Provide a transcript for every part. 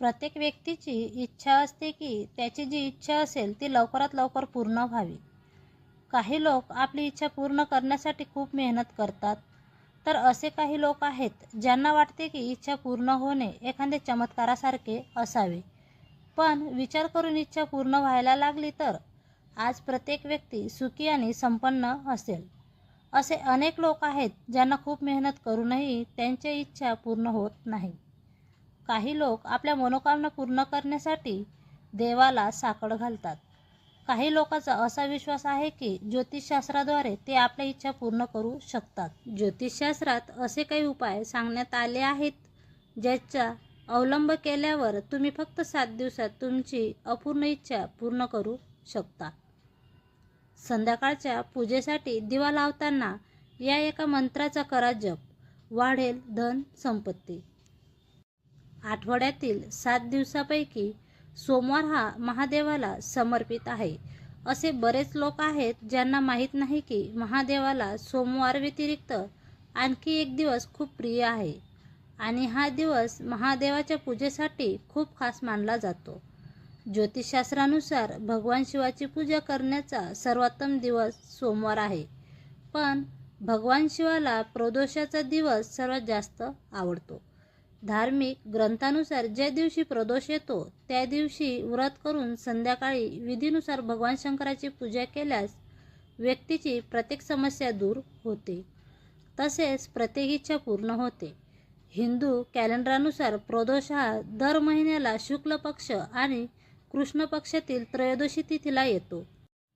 प्रत्येक व्यक्तीची इच्छा असते की त्याची जी इच्छा असेल ती लवकरात लवकर पूर्ण व्हावी. काही लोक आपली इच्छा पूर्ण करण्यासाठी खूप मेहनत करतात. तर असे काही लोक आहेत ज्यांना वाटते की इच्छा पूर्ण होणे एखाद्या चमत्कारासारखे असावे. पण विचार करून इच्छा पूर्ण व्हायला लागली तर आज प्रत्येक व्यक्ती सुखी आणि संपन्न असेल. असे अनेक लोक आहेत ज्यांना खूप मेहनत करूनही त्यांच्या इच्छा पूर्ण होत नाही. काही लोक आपल्या मनोकामना पूर्ण करण्यासाठी देवाला साकड घालतात. काही लोकांचा असा विश्वास आहे की ज्योतिषशास्त्राद्वारे ते आपल्या इच्छा पूर्ण करू शकतात. ज्योतिषशास्त्रात असे काही उपाय सांगण्यात आले आहेत ज्याचा अवलंब केल्यावर तुम्ही फक्त सात दिवसात तुमची अपूर्ण इच्छा पूर्ण करू शकता. संध्याकाळच्या पूजेसाठी दिवा लावताना या एका मंत्राचा करा जप वाढेल धन संपत्ती. आठवड्यातील सात दिवसापैकी सोमवार हा महादेवाला समर्पित आहे. असे बरेच लोक आहेत ज्यांना माहीत नाही की महादेवाला सोमवार व्यतिरिक्त आणखी एक दिवस खूप प्रिय आहे आणि हा दिवस महादेवाच्या पूजेसाठी खूप खास मानला जातो. ज्योतिषशास्त्रानुसार भगवान शिवाची पूजा करण्याचा सर्वोत्तम दिवस सोमवार आहे. पण भगवान शिवाला प्रदोषाचा दिवस सर्वात जास्त आवडतो. धार्मिक ग्रंथानुसार ज्या दिवशी प्रदोष येतो त्या दिवशी व्रत करून संध्याकाळी विधीनुसार भगवान शंकराची पूजा केल्यास व्यक्तीची प्रत्येक समस्या दूर होते. तसेच प्रत्येक इच्छा पूर्ण होते. हिंदू कॅलेंडरानुसार प्रदोष हा दर महिन्याला शुक्ल पक्ष आणि कृष्ण पक्षातील त्रयोदशी तिथीला येतो.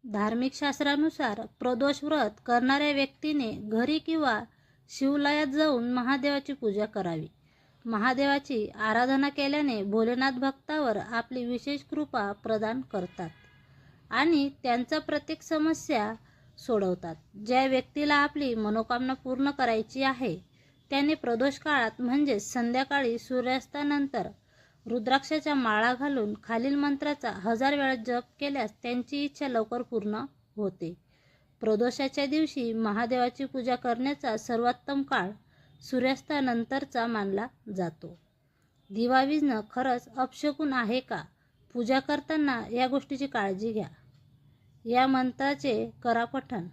धार्मिक शास्त्रानुसार प्रदोष व्रत करणाऱ्या व्यक्तीने घरी किंवा शिवलयात जाऊन महादेवाची पूजा करावी. महादेवाची आराधना केल्याने भोलेनाथ भक्तावर आपली विशेष कृपा प्रदान करतात आणि त्यांचा प्रत्येक समस्या सोडवतात. ज्या व्यक्तीला आपली मनोकामना पूर्ण करायची आहे त्याने प्रदोष काळात म्हणजे संध्याकाळी सूर्यास्तानंतर रुद्राक्षाच्या माळा घालून खालील मंत्राचा हजार वेळा जप केल्यास त्यांची इच्छा लवकर पूर्ण होते. प्रदोषाच्या दिवशी महादेवाची पूजा करण्याचा सर्वोत्तम काळ सूर्यास्तानंतरचा मानला जातो. दिवा विझणं खरंच अपशकून आहे का? पूजा करताना या गोष्टीची काळजी घ्या. या मंत्राचे करा पठण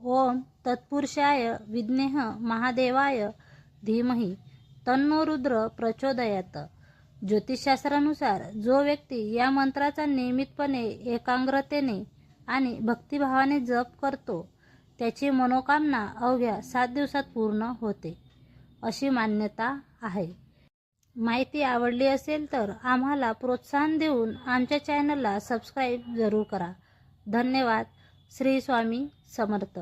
ओम तत्पुरुषाय विज्ञेह महादेवाय धीमही तन्नो रुद्र प्रचोदयात. ज्योतिषशास्त्रानुसार जो व्यक्ती या मंत्राचा नियमितपणे एकाग्रतेने आणि भक्तिभावाने जप करतो त्याची मनोकामना अवघ्या सात दिवसात पूर्ण होते अशी मान्यता आहे. माहिती आवडली असेल तर आम्हाला प्रोत्साहन देऊन आमच्या चॅनलला सबस्क्राईब जरूर करा. धन्यवाद. श्री स्वामी समर्थ.